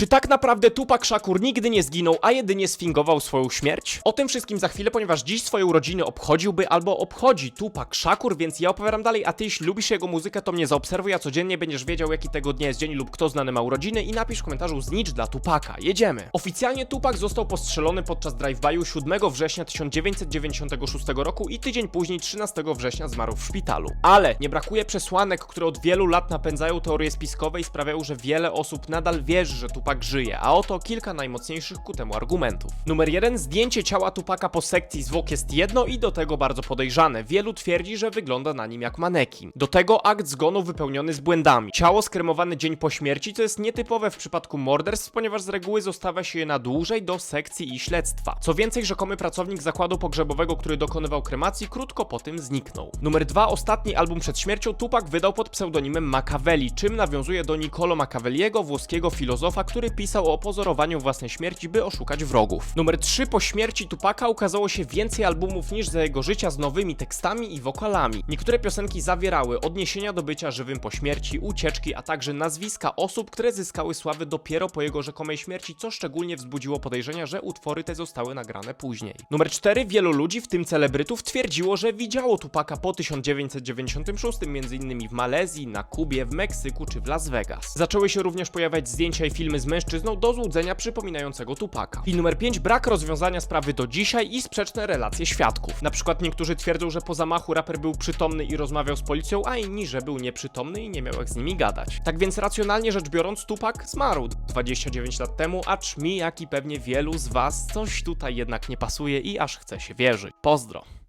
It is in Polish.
Czy tak naprawdę Tupac Shakur nigdy nie zginął, a jedynie sfingował swoją śmierć? O tym wszystkim za chwilę, ponieważ dziś swoje urodziny obchodziłby albo obchodzi Tupac Shakur, więc ja opowiadam dalej, a ty jeśli lubisz jego muzykę, to mnie zaobserwuj, a codziennie będziesz wiedział, jaki tego dnia jest dzień lub kto znany ma urodziny i napisz w komentarzu znicz dla Tupaka. Jedziemy! Oficjalnie Tupac został postrzelony podczas drive-by'u 7 września 1996 roku i tydzień później 13 września zmarł w szpitalu. Ale nie brakuje przesłanek, które od wielu lat napędzają teorie spiskowe i sprawiają, że wiele osób nadal wierzy, że Tupac żyje, a oto kilka najmocniejszych ku temu argumentów. Numer 1. Zdjęcie ciała Tupaka po sekcji zwłok jest jedno i do tego bardzo podejrzane. Wielu twierdzi, że wygląda na nim jak manekin. Do tego akt zgonu wypełniony z błędami. Ciało skremowane dzień po śmierci, co jest nietypowe w przypadku morderstw, ponieważ z reguły zostawia się je na dłużej do sekcji i śledztwa. Co więcej, rzekomy pracownik zakładu pogrzebowego, który dokonywał kremacji, krótko po tym zniknął. Numer 2. Ostatni album przed śmiercią Tupac wydał pod pseudonimem Machiavelli, czym nawiązuje do Niccolo Machiavelliego, włoskiego filozofa, który pisał o pozorowaniu własnej śmierci, by oszukać wrogów. Numer 3. Po śmierci Tupaka ukazało się więcej albumów niż za jego życia z nowymi tekstami i wokalami. Niektóre piosenki zawierały odniesienia do bycia żywym po śmierci, ucieczki, a także nazwiska osób, które zyskały sławę dopiero po jego rzekomej śmierci, co szczególnie wzbudziło podejrzenia, że utwory te zostały nagrane później. Numer 4. Wielu ludzi, w tym celebrytów, twierdziło, że widziało Tupaka po 1996, m.in. w Malezji, na Kubie, w Meksyku czy w Las Vegas. Zaczęły się również pojawiać zdjęcia i filmy z mężczyzną do złudzenia przypominającego Tupaka. I numer 5. Brak rozwiązania sprawy do dzisiaj i sprzeczne relacje świadków. Na przykład niektórzy twierdzą, że po zamachu raper był przytomny i rozmawiał z policją, a inni, że był nieprzytomny i nie miał jak z nimi gadać. Tak więc racjonalnie rzecz biorąc, Tupac zmarł 29 lat temu, acz mi, jak i pewnie wielu z was, coś tutaj jednak nie pasuje i aż chce się wierzyć. Pozdro.